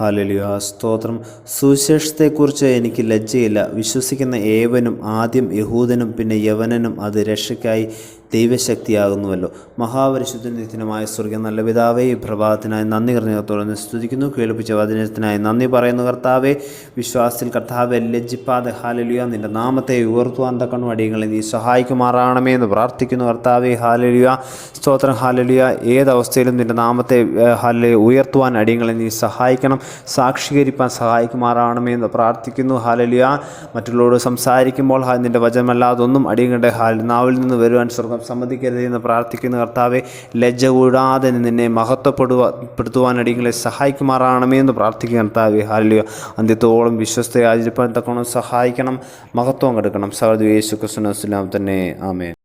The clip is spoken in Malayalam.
ഹാലലിയ. സ്തോത്രം. സുവിശേഷത്തെക്കുറിച്ച് എനിക്ക് ലജ്ജയില്ല. വിശ്വസിക്കുന്ന ഏവനും ആദ്യം യഹൂദനും പിന്നെ യവനനും അത് രക്ഷയ്ക്കായി ദൈവശക്തിയാകുന്നുവല്ലോ. മഹാപരിശുദ്ധ നിത്യനമായ സ്വർഗം നല്ല പിതാവേ ഈ പ്രഭാതത്തിനായി നന്ദി കർത്തവത്തോടെ സ്തുതിക്കുന്നു. കേൾപ്പിച്ച വചനത്തിനായി നന്ദി പറയുന്നു കർത്താവെ. വിശ്വാസത്തിൽ കർത്താവെ ലജ്ജിപ്പാതെ ഹാലലിയ നിന്റെ നാമത്തെ ഉയർത്തുവാൻ തക്കണം അടിയങ്ങളെ നീ സഹായിക്കുമാറാണമേ എന്ന് പ്രാർത്ഥിക്കുന്നു കർത്താവെ. ഹാലലിയ. സ്തോത്രം. ഹാലലിയ. ഏതവസ്ഥയിലും നിന്റെ നാമത്തെ ഹാലലിയ ഉയർത്തുവാൻ അടിയങ്ങളെ നീ സഹായിക്കണം. സാക്ഷീകരിപ്പാൻ സഹായിക്കുമാറാണമേ എന്ന് പ്രാർത്ഥിക്കുന്നു. ഹാലലിയ. മറ്റുള്ളവരോട് സംസാരിക്കുമ്പോൾ നിന്റെ വചനമല്ലാതൊന്നും അടിയങ്ങളുടെ ഹാൽ നാവിൽ നിന്ന് വരുവാൻ സ്വർഗം സമ്മതിക്കരുത് എന്ന് പ്രാർത്ഥിക്കുന്ന കർത്താവെ ലജ്ജ കൂടാതെ നിന്നെ മഹത്വപ്പെടുവാ അടിയങ്ങളെ സഹായിക്കുമാറാണമേ എന്ന് പ്രാർത്ഥിക്കുക കർത്താവെ. ഹാലിയ അന്ത്യത്തോളം വിശ്വസ്തയാചരിപ്പാൻ തക്കണം സഹായിക്കണം മഹത്വം കെടുക്കണം. സഹദ് യേശു കൃഷ്ണ തന്നെ. ആമേ